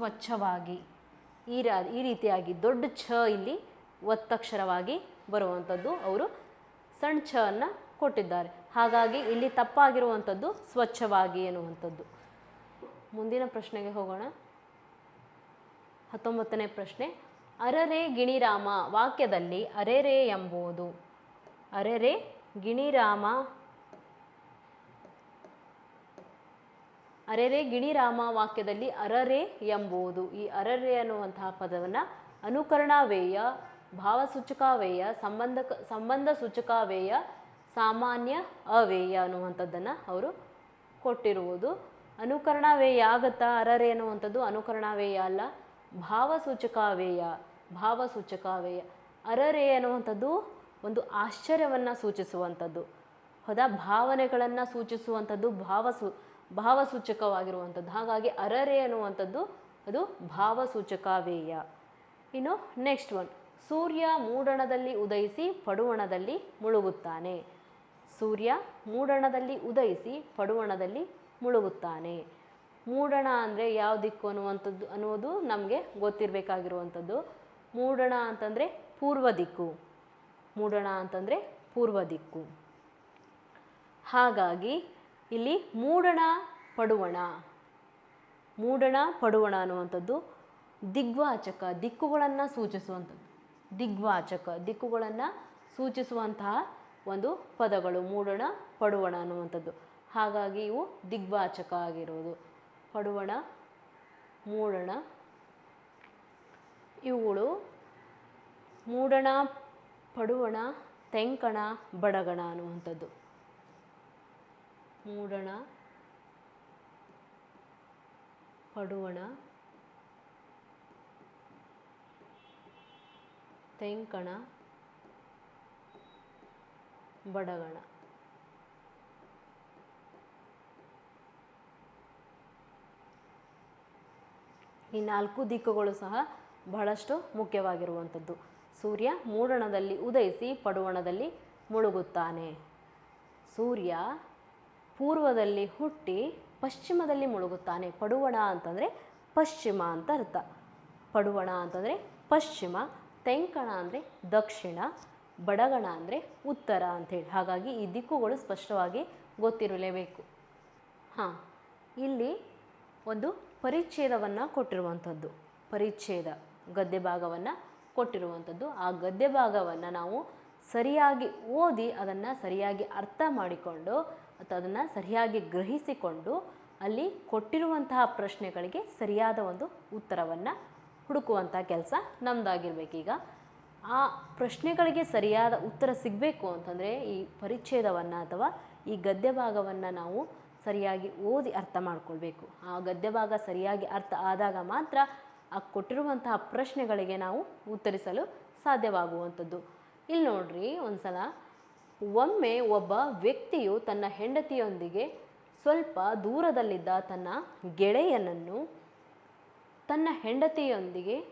ಸ್ವಚ್ಛವಾಗಿ ಈ ರಾ, ಈ ರೀತಿಯಾಗಿ ದೊಡ್ಡ ಛ ಇಲ್ಲಿ ಒತ್ತಕ್ಷರವಾಗಿ ಬರುವಂಥದ್ದು ಅವರು ಸಣ್ಣ ಛ ಅನ್ನು ಕೊಟ್ಟಿದ್ದಾರೆ. ಹಾಗಾಗಿ ಇಲ್ಲಿ ತಪ್ಪಾಗಿರುವಂಥದ್ದು ಸ್ವಚ್ಛವಾಗಿ ಎನ್ನುವಂಥದ್ದು. ಮುಂದಿನ ಪ್ರಶ್ನೆಗೆ ಹೋಗೋಣ. ಹತ್ತೊಂಬತ್ತನೇ ಪ್ರಶ್ನೆ. ಅರರೆ ಗಿಣಿರಾಮ ವಾಕ್ಯದಲ್ಲಿ ಅರೆರೆ ಎಂಬುದು ಅರೆರೆ ಗಿಣಿರಾಮ ಅರೆರೆ ಗಿಣಿರಾಮ ವಾಕ್ಯದಲ್ಲಿ ಅರರೆ ಎಂಬುವುದು. ಈ ಅರರೆ ಅನ್ನುವಂತಹ ಪದವನ್ನು ಅನುಕರಣಾವೇಯ, ಭಾವಸೂಚಕಾವೇಯ ಸಂಬಂಧ ಸಂಬಂಧ ಸೂಚಕಾವೇಯ ಸಾಮಾನ್ಯ ಅವೇಯ ಅನ್ನುವಂಥದ್ದನ್ನು ಅವರು ಕೊಟ್ಟಿರುವುದು. ಅನುಕರಣಾವೇಯ ಆಗತ್ತಾ? ಅರರೆ ಅನ್ನುವಂಥದ್ದು ಅನುಕರಣಾವೇಯ ಅಲ್ಲ. ಭಾವಸೂಚಕಾವೇಯ ಭಾವಸೂಚಕಾವೇಯ. ಅರರೆ ಅನ್ನುವಂಥದ್ದು ಒಂದು ಆಶ್ಚರ್ಯವನ್ನು ಸೂಚಿಸುವಂಥದ್ದು. ಹೌದಾ ಭಾವನೆಗಳನ್ನು ಸೂಚಿಸುವಂಥದ್ದು ಭಾವಸೂ ಭಾವಸೂಚಕವಾಗಿರುವಂಥದ್ದು. ಹಾಗಾಗಿ ಅರರೆ ಅನ್ನುವಂಥದ್ದು ಅದು ಭಾವಸೂಚಕಾವೇಯ. ಇನ್ನು ನೆಕ್ಸ್ಟ್ ಒನ್ ಸೂರ್ಯ ಮೂಡಣದಲ್ಲಿ ಉದಯಿಸಿ ಪಡುವಣದಲ್ಲಿ ಮುಳುಗುತ್ತಾನೆ. ಸೂರ್ಯ ಮೂಡಣದಲ್ಲಿ ಉದಯಿಸಿ ಪಡುವಣದಲ್ಲಿ ಮುಳುಗುತ್ತಾನೆ. ಮೂಡಣ ಅಂದರೆ ಯಾವ ದಿಕ್ಕು ಅನ್ನುವಂಥದ್ದು, ಅನ್ನುವುದು ನಮಗೆ ಗೊತ್ತಿರಬೇಕಾಗಿರುವಂಥದ್ದು. ಮೂಡಣ ಅಂತಂದರೆ ಪೂರ್ವ ದಿಕ್ಕು ಮೂಡಣ ಅಂತಂದರೆ ಪೂರ್ವ ದಿಕ್ಕು ಹಾಗಾಗಿ ಇಲ್ಲಿ ಮೂಡಣ ಪಡುವಣ. ಮೂಡಣ ಪಡುವಣ ಅನ್ನುವಂಥದ್ದು ದಿಗ್ವಾಚಕ, ದಿಕ್ಕುಗಳನ್ನು ಸೂಚಿಸುವಂಥದ್ದು. ದಿಗ್ವಾಚಕ, ದಿಕ್ಕುಗಳನ್ನು ಸೂಚಿಸುವಂತಹ ಒಂದು ಪದಗಳು, ಮೂಡಣ ಪಡುವಣ ಅನ್ನುವಂಥದ್ದು. ಹಾಗಾಗಿ ಇವು ದಿಗ್ವಾಚಕ ಆಗಿರೋದು. ಪಡುವಣ, ಮೂಡಣ, ಇವುಗಳು ಮೂಡಣ, ಪಡುವಣ, ತೆಂಕಣ, ಬಡಗಣ ಅನ್ನುವಂಥದ್ದು. ಮೂಡಣ, ಪಡುವಣ, ತೆಂಕಣ, ಬಡಗಣ. ಈ ನಾಲ್ಕು ದಿಕ್ಕುಗಳು ಸಹ ಬಹಳಷ್ಟು ಮುಖ್ಯವಾಗಿರುವಂಥದ್ದು. ಸೂರ್ಯ ಮೂಡಣದಲ್ಲಿ ಉದಯಿಸಿ ಪಡುವಣದಲ್ಲಿ ಮುಳುಗುತ್ತಾನೆ. ಸೂರ್ಯ ಪೂರ್ವದಲ್ಲಿ ಹುಟ್ಟಿ ಪಶ್ಚಿಮದಲ್ಲಿ ಮುಳುಗುತ್ತಾನೆ. ಪಡುವಣ ಅಂತಂದರೆ ಪಶ್ಚಿಮ ಅಂತ ಅರ್ಥ. ಪಡುವಣ ಅಂತಂದರೆ ಪಶ್ಚಿಮ, ತೆಂಕಣ ಅಂದರೆ ದಕ್ಷಿಣ, ಬಡಗಣ ಅಂದರೆ ಉತ್ತರ ಅಂಥೇಳಿ ಹಾಗಾಗಿ ಈ ದಿಕ್ಕುಗಳು ಸ್ಪಷ್ಟವಾಗಿ ಗೊತ್ತಿರಲೇಬೇಕು. ಹಾಂ, ಇಲ್ಲಿ ಒಂದು ಪರಿಚ್ಛೇದವನ್ನು ಕೊಟ್ಟಿರುವಂಥದ್ದು. ಪರಿಚ್ಛೇದ, ಗದ್ಯ ಭಾಗವನ್ನು ಕೊಟ್ಟಿರುವಂಥದ್ದು. ಆ ಗದ್ಯ ಭಾಗವನ್ನು ನಾವು ಸರಿಯಾಗಿ ಓದಿ ಅದನ್ನು ಸರಿಯಾಗಿ ಅರ್ಥ ಮಾಡಿಕೊಂಡು ಅಥವಾ ಅದನ್ನು ಸರಿಯಾಗಿ ಗ್ರಹಿಸಿಕೊಂಡು ಅಲ್ಲಿ ಕೊಟ್ಟಿರುವಂತಹ ಪ್ರಶ್ನೆಗಳಿಗೆ ಸರಿಯಾದ ಒಂದು ಉತ್ತರವನ್ನು ಹುಡುಕುವಂಥ ಕೆಲಸ ನಮ್ಮದಾಗಿರ್ಬೇಕೀಗ ಆ ಪ್ರಶ್ನೆಗಳಿಗೆ ಸರಿಯಾದ ಉತ್ತರ ಸಿಗಬೇಕು ಅಂತಂದರೆ ಈ ಪರಿಚ್ಛೇದವನ್ನು ಅಥವಾ ಈ ಗದ್ಯ ಭಾಗವನ್ನು ನಾವು ಸರಿಯಾಗಿ ಓದಿ ಅರ್ಥ ಮಾಡಿಕೊಳ್ಬೇಕು. ಆ ಗದ್ಯ ಭಾಗ ಸರಿಯಾಗಿ ಅರ್ಥ ಆದಾಗ ಮಾತ್ರ ಆ ಕೊಟ್ಟಿರುವಂತಹ ಪ್ರಶ್ನೆಗಳಿಗೆ ನಾವು ಉತ್ತರಿಸಲು ಸಾಧ್ಯವಾಗುವಂಥದ್ದು. ಇಲ್ಲಿ ನೋಡ್ರಿ ಒಂದ್ಸಲ. ಒಮ್ಮೆ ಒಬ್ಬ ವ್ಯಕ್ತಿಯು ತನ್ನ ಹೆಂಡತಿಯೊಂದಿಗೆ ಸ್ವಲ್ಪ ದೂರದಲ್ಲಿದ್ದ ತನ್ನ ಗೆಳೆಯನನ್ನು ತನ್ನ ಹೆಂಡತಿಯೊಂದಿಗೆ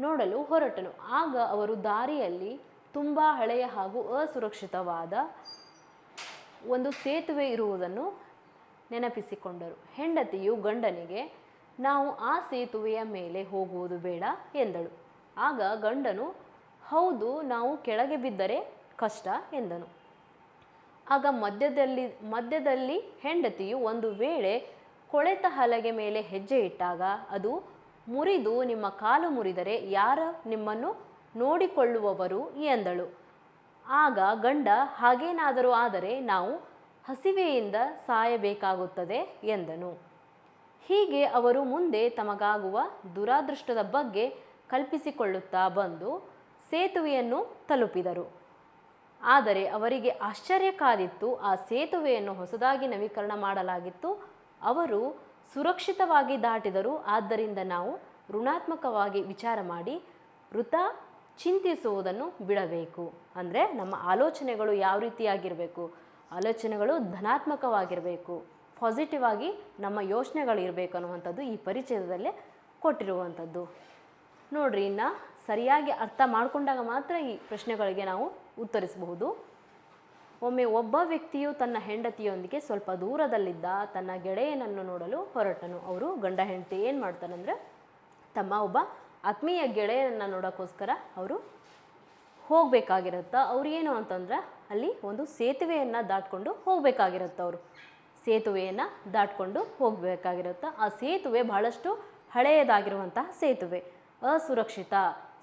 ನೋಡಲು ಹೊರಟನು. ಆಗ ಅವರು ದಾರಿಯಲ್ಲಿ ತುಂಬ ಹಳೆಯ ಹಾಗೂ ಅಸುರಕ್ಷಿತವಾದ ಒಂದು ಸೇತುವೆ ಇರುವುದನ್ನು ನೆನಪಿಸಿಕೊಂಡರು. ಹೆಂಡತಿಯು ಗಂಡನಿಗೆ, ನಾವು ಆ ಸೇತುವೆಯ ಮೇಲೆ ಹೋಗುವುದು ಬೇಡ ಎಂದಳು. ಆಗ ಗಂಡನು, ಹೌದು, ನಾವು ಕೆಳಗೆ ಬಿದ್ದರೆ ಕಷ್ಟ ಎಂದನು. ಆಗ ಮಧ್ಯದಲ್ಲಿ ಮಧ್ಯದಲ್ಲಿ ಹೆಂಡತಿಯು ಒಂದು ವೇಳೆ ಕೊಳೆತ ಹಲಗೆ ಮೇಲೆ ಹೆಜ್ಜೆ ಇಟ್ಟಾಗ ಅದು ಮುರಿದು ನಿಮ್ಮ ಕಾಲು ಮುರಿದರೆ ಯಾರ ನಿಮ್ಮನ್ನು ನೋಡಿಕೊಳ್ಳುವವರು ಎಂದಳು. ಆಗ ಗಂಡ, ಹಾಗೇನಾದರೂ ಆದರೆ ನಾವು ಹಸಿವೆಯಿಂದ ಸಾಯಬೇಕಾಗುತ್ತದೆ ಎಂದನು. ಹೀಗೆ ಅವರು ಮುಂದೆ ತಮಗಾಗುವ ದುರಾದೃಷ್ಟದ ಬಗ್ಗೆ ಕಲ್ಪಿಸಿಕೊಳ್ಳುತ್ತಾ ಬಂದು ಸೇತುವೆಯನ್ನು ತಲುಪಿದರು. ಆದರೆ ಅವರಿಗೆ ಆಶ್ಚರ್ಯ ಕಾದಿತ್ತು ಆ ಸೇತುವೆಯನ್ನು ಹೊಸದಾಗಿ ನವೀಕರಣ ಮಾಡಲಾಗಿತ್ತು. ಅವರು ಸುರಕ್ಷಿತವಾಗಿ ದಾಟಿದರು. ಆದ್ದರಿಂದ ನಾವು ಋಣಾತ್ಮಕವಾಗಿ ವಿಚಾರ ಮಾಡಿ ವೃತ ಚಿಂತಿಸುವುದನ್ನು ಬಿಡಬೇಕು. ಅಂದರೆ ನಮ್ಮ ಆಲೋಚನೆಗಳು ಯಾವ ರೀತಿಯಾಗಿರಬೇಕು? ಆಲೋಚನೆಗಳು ಧನಾತ್ಮಕವಾಗಿರಬೇಕು. ಪಾಸಿಟಿವ್ ಆಗಿ ನಮ್ಮ ಯೋಚನೆಗಳು ಇರಬೇಕು ಅನ್ನುವಂಥದ್ದು ಈ ಪರಿಚಯದಲ್ಲೇ ಕೊಟ್ಟಿರುವಂಥದ್ದು. ನೋಡ್ರಿ, ಇನ್ನು ಸರಿಯಾಗಿ ಅರ್ಥ ಮಾಡಿಕೊಂಡಾಗ ಮಾತ್ರ ಈ ಪ್ರಶ್ನೆಗಳಿಗೆ ನಾವು ಉತ್ತರಿಸಬಹುದು. ಒಮ್ಮೆ ಒಬ್ಬ ವ್ಯಕ್ತಿಯು ತನ್ನ ಹೆಂಡತಿಯೊಂದಿಗೆ ಸ್ವಲ್ಪ ದೂರದಲ್ಲಿದ್ದ ತನ್ನ ಗೆಳೆಯನನ್ನು ನೋಡಲು ಹೊರಟನು. ಅವರು ಗಂಡ ಹೆಂಡತಿ ಏನು ಮಾಡ್ತಾರಂದ್ರೆ ತಮ್ಮ ಒಬ್ಬ ಆತ್ಮೀಯ ಗೆಳೆಯನನ್ನು ನೋಡೋಕ್ಕೋಸ್ಕರ ಅವರು ಹೋಗಬೇಕಾಗಿರುತ್ತ. ಅವ್ರು ಏನು ಅಂತಂದ್ರೆ, ಅಲ್ಲಿ ಒಂದು ಸೇತುವೆಯನ್ನು ದಾಟ್ಕೊಂಡು ಹೋಗಬೇಕಾಗಿರುತ್ತೆ ಅವರು. ಸೇತುವೆಯನ್ನು ದಾಟ್ಕೊಂಡು ಹೋಗಬೇಕಾಗಿರುತ್ತೆ. ಆ ಸೇತುವೆ ಬಹಳಷ್ಟು ಹಳೆಯದಾಗಿರುವಂತಹ ಸೇತುವೆ. ಅಸುರಕ್ಷಿತ.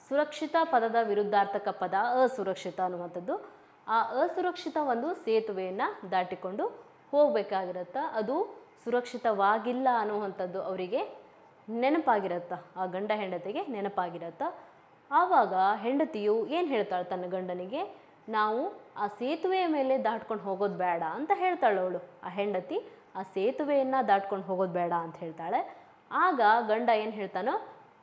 ಸುರಕ್ಷಿತ ಪದದ ವಿರುದ್ಧಾರ್ಥಕ ಪದ ಅಸುರಕ್ಷಿತ ಅನ್ನುವಂಥದ್ದು. ಆ ಅಸುರಕ್ಷಿತ ಒಂದು ಸೇತುವೆಯನ್ನು ದಾಟಿಕೊಂಡು ಹೋಗಬೇಕಾಗಿರುತ್ತೆ. ಅದು ಸುರಕ್ಷಿತವಾಗಿಲ್ಲ ಅನ್ನುವಂಥದ್ದು ಅವರಿಗೆ ನೆನಪಾಗಿರತ್ತ. ಆ ಗಂಡ ಹೆಂಡತಿಗೆ ನೆನಪಾಗಿರತ್ತ. ಆವಾಗ ಹೆಂಡತಿಯು ಏನು ಹೇಳ್ತಾಳೆ ತನ್ನ ಗಂಡನಿಗೆ? ನಾವು ಆ ಸೇತುವೆಯ ಮೇಲೆ ದಾಟ್ಕೊಂಡು ಹೋಗೋದು ಬೇಡ ಅಂತ ಹೇಳ್ತಾಳೆ ಅವಳು. ಆ ಹೆಂಡತಿ ಆ ಸೇತುವೆಯನ್ನು ದಾಟ್ಕೊಂಡು ಹೋಗೋದು ಬೇಡ ಅಂತ ಹೇಳ್ತಾಳೆ. ಆಗ ಗಂಡ ಏನು ಹೇಳ್ತಾನೋ?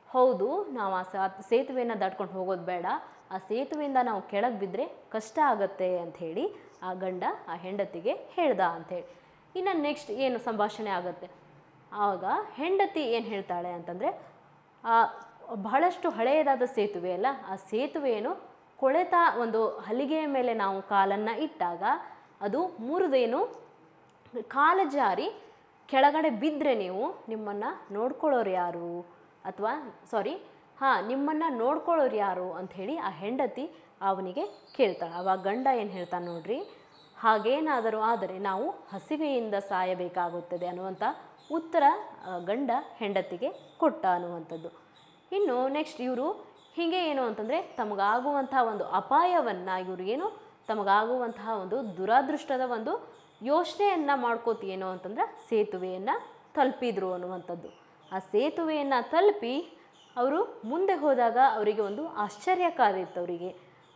ಹೌದು, ನಾವು ಆ ಸೇತುವೆಯನ್ನ ದಾಟ್ಕೊಂಡು ಹೋಗೋದು ಬೇಡ. ಆ ಸೇತುವೆಯಿಂದ ನಾವು ಕೆಳಗೆ ಬಿದ್ದರೆ ಕಷ್ಟ ಆಗತ್ತೆ ಅಂತ ಹೇಳಿ ಆ ಗಂಡ ಆ ಹೆಂಡತಿಗೆ ಹೇಳ್ದ ಅಂಥೇಳಿ ಇನ್ನು ನೆಕ್ಸ್ಟ್ ಏನು ಸಂಭಾಷಣೆ ಆಗುತ್ತೆ? ಆವಾಗ ಹೆಂಡತಿ ಏನು ಹೇಳ್ತಾಳೆ ಅಂತಂದರೆ, ಆ ಬಹಳಷ್ಟು ಹಳೆಯದಾದ ಸೇತುವೆ ಅಲ್ಲ, ಆ ಸೇತುವೆಯನ್ನು ಕೊಳೆತ ಒಂದು ಹಲಿಗೆಯ ಮೇಲೆ ನಾವು ಕಾಲನ್ನು ಇಟ್ಟಾಗ ಅದು ಮುರಿದೇನು, ಕಾಲ ಜಾರಿ ಕೆಳಗಡೆ ಬಿದ್ದರೆ ನೀವು ನಿಮ್ಮನ್ನು ನೋಡ್ಕೊಳ್ಳೋರು ಯಾರು? ಅಥವಾ ಸಾರಿ ಹಾಂ, ನಿಮ್ಮನ್ನು ನೋಡ್ಕೊಳ್ಳೋರು ಯಾರು ಅಂಥೇಳಿ ಆ ಹೆಂಡತಿ ಅವನಿಗೆ ಕೇಳ್ತಾಳೆ. ಅವಾಗ ಗಂಡ ಏನು ಹೇಳ್ತಾನೆ ನೋಡ್ರಿ, ಹಾಗೇನಾದರೂ ಆದರೆ ನಾವು ಹಸಿವೆಯಿಂದ ಸಾಯಬೇಕಾಗುತ್ತದೆ ಅನ್ನುವಂಥ ಉತ್ತರ ಗಂಡ ಹೆಂಡತಿಗೆ ಕೊಟ್ಟ ಅನ್ನುವಂಥದ್ದು. ಇನ್ನು ನೆಕ್ಸ್ಟ್ ಇವರು ಹೀಗೆ ಏನು ಅಂತಂದರೆ ತಮಗಾಗುವಂತಹ ಒಂದು ಅಪಾಯವನ್ನು ಇವರು ಏನು, ತಮಗಾಗುವಂತಹ ಒಂದು ದುರಾದೃಷ್ಟದ ಒಂದು ಯೋಚನೆಯನ್ನು ಮಾಡ್ಕೋತೀ ಏನು ಅಂತಂದ್ರೆ ಸೇತುವೆಯನ್ನು ತಲುಪಿದ್ರು ಅನ್ನುವಂಥದ್ದು. ಆ ಸೇತುವೆಯನ್ನು ತಲುಪಿ ಅವರು ಮುಂದೆ ಹೋದಾಗ ಅವರಿಗೆ ಒಂದು ಆಶ್ಚರ್ಯ ಕಾದಿತ್ತು ಅವರಿಗೆ.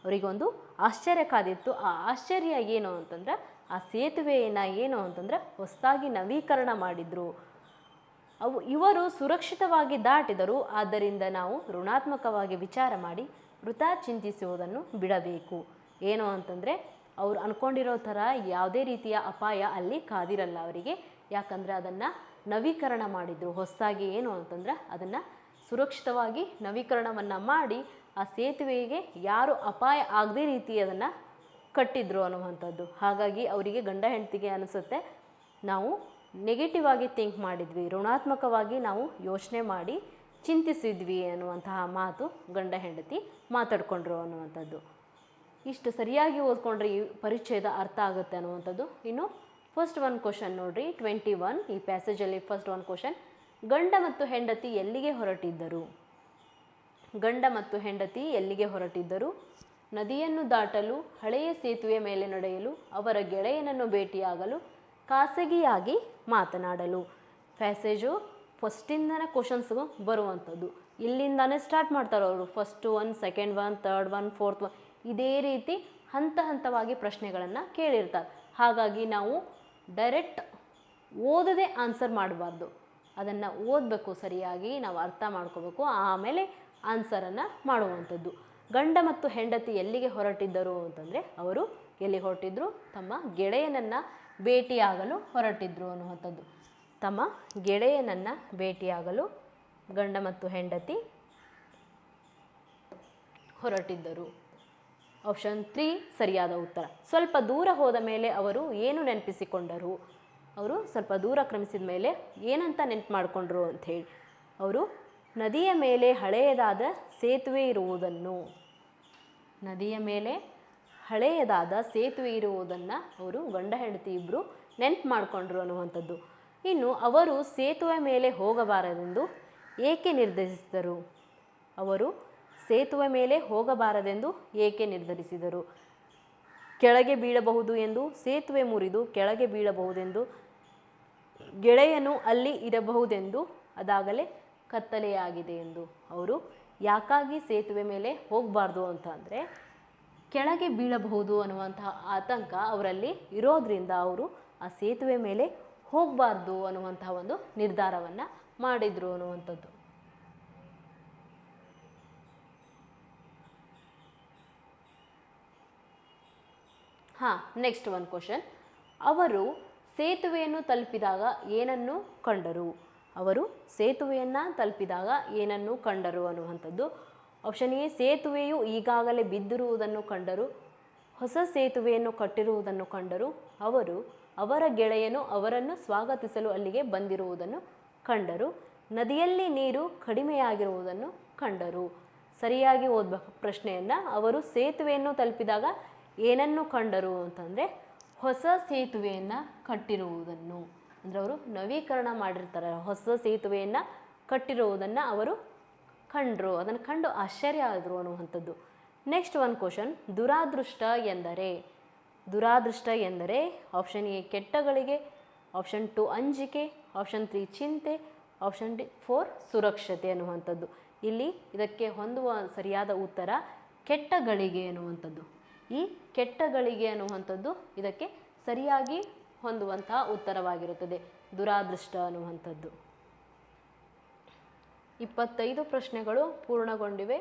ಅವರಿಗೆ ಒಂದು ಆಶ್ಚರ್ಯ ಕಾದಿತ್ತು. ಆ ಆಶ್ಚರ್ಯ ಏನು ಅಂತಂದ್ರೆ, ಆ ಸೇತುವೆಯನ್ನು ಏನು ಅಂತಂದ್ರೆ ಹೊಸದಾಗಿ ನವೀಕರಣ ಮಾಡಿದ್ರು. ಅವು ಇವರು ಸುರಕ್ಷಿತವಾಗಿ ದಾಟಿದರು. ಆದ್ದರಿಂದ ನಾವು ಋಣಾತ್ಮಕವಾಗಿ ವಿಚಾರ ಮಾಡಿ ವೃತ ಚಿಂತಿಸುವುದನ್ನು ಬಿಡಬೇಕು. ಏನು ಅಂತಂದರೆ, ಅವ್ರು ಅಂದ್ಕೊಂಡಿರೋ ಥರ ಯಾವುದೇ ರೀತಿಯ ಅಪಾಯ ಅಲ್ಲಿ ಕಾದಿರಲ್ಲ ಅವರಿಗೆ. ಯಾಕಂದರೆ ಅದನ್ನು ನವೀಕರಣ ಮಾಡಿದರು. ಹೊಸದಾಗಿ ಏನು ಅಂತಂದ್ರೆ ಅದನ್ನು ಸುರಕ್ಷಿತವಾಗಿ ನವೀಕರಣವನ್ನು ಮಾಡಿ ಆ ಸೇತುವೆಗೆ ಯಾರು ಅಪಾಯ ಆಗದೇ ರೀತಿ ಅದನ್ನು ಕಟ್ಟಿದ್ರು ಅನ್ನುವಂಥದ್ದು. ಹಾಗಾಗಿ ಅವರಿಗೆ ಗಂಡ ಹೆಂಡತಿಗೆ ಅನಿಸುತ್ತೆ, ನಾವು ನೆಗೆಟಿವ್ ಆಗಿ ಥಿಂಕ್ ಮಾಡಿದ್ವಿ, ಋಣಾತ್ಮಕವಾಗಿ ನಾವು ಯೋಚನೆ ಮಾಡಿ ಚಿಂತಿಸಿದ್ವಿ ಅನ್ನುವಂತಹ ಮಾತು ಗಂಡ ಹೆಂಡತಿ ಮಾತಾಡ್ಕೊಂಡ್ರು ಅನ್ನುವಂಥದ್ದು. ಇಷ್ಟು ಸರಿಯಾಗಿ ಓದ್ಕೊಂಡ್ರೆ ಈ ಪರಿಚಯದ ಅರ್ಥ ಆಗುತ್ತೆ ಅನ್ನುವಂಥದ್ದು. ಇನ್ನು ಫಸ್ಟ್ ಒನ್ ಕ್ವಶನ್ ನೋಡ್ರಿ ಟ್ವೆಂಟಿ ಒನ್ ಈ ಪ್ಯಾಸೇಜಲ್ಲಿ ಫಸ್ಟ್ ಒನ್ ಕ್ವಶನ್ ಗಂಡ ಮತ್ತು ಹೆಂಡತಿ ಎಲ್ಲಿಗೆ ಹೊರಟಿದ್ದರು? ಗಂಡ ಮತ್ತು ಹೆಂಡತಿ ಎಲ್ಲಿಗೆ ಹೊರಟಿದ್ದರು? ನದಿಯನ್ನು ದಾಟಲು, ಹಳೆಯ ಸೇತುವೆ ಮೇಲೆ ನಡೆಯಲು, ಅವರ ಗೆಳೆಯನನ್ನು ಭೇಟಿಯಾಗಲು, ಖಾಸಗಿಯಾಗಿ ಮಾತನಾಡಲು. ಪ್ಯಾಸೇಜು ಫಸ್ಟಿಂದನೇ ಕ್ವಶನ್ಸ್ಗೂ ಬರುವಂಥದ್ದು. ಇಲ್ಲಿಂದಾನೇ ಸ್ಟಾರ್ಟ್ ಮಾಡ್ತಾರೆ ಅವರು. First one second one third one fourth one ಇದೇ ರೀತಿ ಹಂತ ಹಂತವಾಗಿ ಪ್ರಶ್ನೆಗಳನ್ನು ಕೇಳಿರ್ತಾರೆ. ಹಾಗಾಗಿ ನಾವು ಡೈರೆಕ್ಟ್ ಓದದೆ ಆನ್ಸರ್ ಮಾಡಬಾರ್ದು. ಅದನ್ನು ಓದಬೇಕು ಸರಿಯಾಗಿ, ನಾವು ಅರ್ಥ ಮಾಡ್ಕೋಬೇಕು, ಆಮೇಲೆ ಆನ್ಸರನ್ನು ಮಾಡುವಂಥದ್ದು. ಗಂಡ ಮತ್ತು ಹೆಂಡತಿ ಎಲ್ಲಿಗೆ ಹೊರಟಿದ್ದರು ಅಂತಂದರೆ, ಅವರು ಎಲ್ಲಿ ಹೊರಟಿದ್ರು? ತಮ್ಮ ಗೆಳೆಯನನ್ನು ಭೇಟಿಯಾಗಲು ಹೊರಟಿದ್ರು ಅನ್ನುವಂಥದ್ದು. ತಮ್ಮ ಗೆಳೆಯನನ್ನು ಭೇಟಿಯಾಗಲು ಗಂಡ ಮತ್ತು ಹೆಂಡತಿ ಹೊರಟಿದ್ದರು. ಆಪ್ಷನ್ ತ್ರೀ ಸರಿಯಾದ ಉತ್ತರ. ಸ್ವಲ್ಪ ದೂರ ಹೋದ ಮೇಲೆ ಅವರು ಏನು ನೆನಪಿಸಿಕೊಂಡರು? ಅವರು ಸ್ವಲ್ಪ ದೂರ ಕ್ರಮಿಸಿದ ಮೇಲೆ ಏನಂತ ನೆನಪು ಮಾಡಿಕೊಂಡ್ರು ಅಂಥೇಳಿ ಅವರು, ನದಿಯ ಮೇಲೆ ಹಳೆಯದಾದ ಸೇತುವೆ ಇರುವುದನ್ನು. ನದಿಯ ಮೇಲೆ ಹಳೆಯದಾದ ಸೇತುವೆ ಇರುವುದನ್ನು ಅವರು ಗಂಡ ಹೆಂಡತಿ ಇಬ್ಬರು ನೆನಪು ಮಾಡಿಕೊಂಡ್ರು ಅನ್ನುವಂಥದ್ದು. ಇನ್ನು ಅವರು ಸೇತುವೆ ಮೇಲೆ ಹೋಗಬಾರದೆಂದು ಏಕೆ ನಿರ್ಧರಿಸಿದರು? ಅವರು ಸೇತುವೆ ಮೇಲೆ ಹೋಗಬಾರದೆಂದು ಏಕೆ ನಿರ್ಧರಿಸಿದರು? ಕೆಳಗೆ ಬೀಳಬಹುದು ಎಂದು ಸೇತುವೆ ಮುರಿದು ಕೆಳಗೆ ಬೀಳಬಹುದೆಂದು, ಗೆಳೆಯನು ಅಲ್ಲಿ ಇರಬಹುದೆಂದು ಅದಾಗಲೇ ಕತ್ತಲೆಯಾಗಿದೆ ಎಂದು. ಅವರು, ಯಾಕಾಗಿ ಸೇತುವೆ ಮೇಲೆ ಹೋಗಬಾರ್ದು ಅಂತ ಅಂದರೆ, ಕೆಳಗೆ ಬೀಳಬಹುದು ಅನ್ನುವಂತಹ ಆತಂಕ ಅವರಲ್ಲಿ ಇರೋದ್ರಿಂದ ಅವರು ಆ ಸೇತುವೆ ಮೇಲೆ ಹೋಗಬಾರ್ದು ಅನ್ನುವಂತಹ ಒಂದು ನಿರ್ಧಾರವನ್ನು ಮಾಡಿದರು ಅನ್ನುವಂಥದ್ದು. ಹಾಂ ನೆಕ್ಸ್ಟ್ ಒನ್ ಕ್ವಶನ್ ಅವರು ಸೇತುವೆಯನ್ನು ತಲುಪಿದಾಗ ಏನನ್ನು ಕಂಡರು? ಅವರು ಸೇತುವೆಯನ್ನು ತಲುಪಿದಾಗ ಏನನ್ನು ಕಂಡರು ಅನ್ನುವಂಥದ್ದು. ಆಪ್ಷನ್ ಎ, ಸೇತುವೆಯು ಈಗಾಗಲೇ ಬಿದ್ದಿರುವುದನ್ನು ಕಂಡರು. ಹೊಸ ಸೇತುವೆಯನ್ನು ಕಟ್ಟಿರುವುದನ್ನು ಕಂಡರು. ಅವರು ಅವರ ಗೆಳೆಯನು ಅವರನ್ನು ಸ್ವಾಗತಿಸಲು ಅಲ್ಲಿಗೆ ಬಂದಿರುವುದನ್ನು ಕಂಡರು. ನದಿಯಲ್ಲಿ ನೀರು ಕಡಿಮೆಯಾಗಿರುವುದನ್ನು ಕಂಡರು. ಸರಿಯಾಗಿ ಓದಬೇಕು ಪ್ರಶ್ನೆಯನ್ನು. ಅವರು ಸೇತುವೆಯನ್ನು ತಲುಪಿದಾಗ ಏನನ್ನು ಕಂಡರು ಅಂತಂದರೆ ಹೊಸ ಸೇತುವೆಯನ್ನು ಕಟ್ಟಿರುವುದನ್ನು. ಅಂದರೆ ಅವರು ನವೀಕರಣ ಮಾಡಿರ್ತಾರೆ. ಹೊಸ ಸೇತುವೆಯನ್ನು ಕಟ್ಟಿರುವುದನ್ನು ಅವರು ಕಂಡರು. ಅದನ್ನು ಕಂಡು ಆಶ್ಚರ್ಯ ಆದರು ಅನ್ನುವಂಥದ್ದು. ನೆಕ್ಸ್ಟ್ ಒನ್ ಕ್ವಶನ್ ದುರಾದೃಷ್ಟ ಎಂದರೆ ದುರಾದೃಷ್ಟ ಎಂದರೆ ಆಪ್ಷನ್ ಎ ಕೆಟ್ಟಗಳಿಗೆ ಆಪ್ಷನ್ ಟು ಅಂಜಿಕೆ ಆಪ್ಷನ್ ತ್ರೀ ಚಿಂತೆ ಆಪ್ಷನ್ ಡಿ ಫೋರ್ ಸುರಕ್ಷತೆ ಅನ್ನುವಂಥದ್ದು. ಇಲ್ಲಿ ಇದಕ್ಕೆ ಹೊಂದುವ ಸರಿಯಾದ ಉತ್ತರ ಕೆಟ್ಟಗಳಿಗೆ ಅನ್ನುವಂಥದ್ದು. ಈ ಕೆಟ್ಟಗಳಿಗೆ ಅನ್ನುವಂಥದ್ದು ಇದಕ್ಕೆ ಸರಿಯಾಗಿ ಹೊಂದುವಂತಹ ಉತ್ತರವಾಗಿರುತ್ತದೆ. ದುರಾದೃಷ್ಟ ಅನ್ನುವಂಥದ್ದು. ಇಪ್ಪತ್ತೈದು ಪ್ರಶ್ನೆಗಳು ಪೂರ್ಣಗೊಂಡಿವೆ.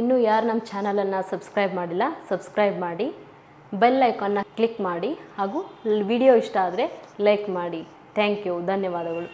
ಇನ್ನೂ ಯಾರು ನಮ್ಮ ಚಾನಲನ್ನು ಸಬ್ಸ್ಕ್ರೈಬ್ ಮಾಡಿಲ್ಲ, ಸಬ್ಸ್ಕ್ರೈಬ್ ಮಾಡಿ. ಬೆಲ್ ಐಕಾನ್ನ ಕ್ಲಿಕ್ ಮಾಡಿ ಹಾಗೂ ವಿಡಿಯೋ ಇಷ್ಟ ಆದರೆ ಲೈಕ್ ಮಾಡಿ. ಥ್ಯಾಂಕ್ ಯು, ಧನ್ಯವಾದಗಳು.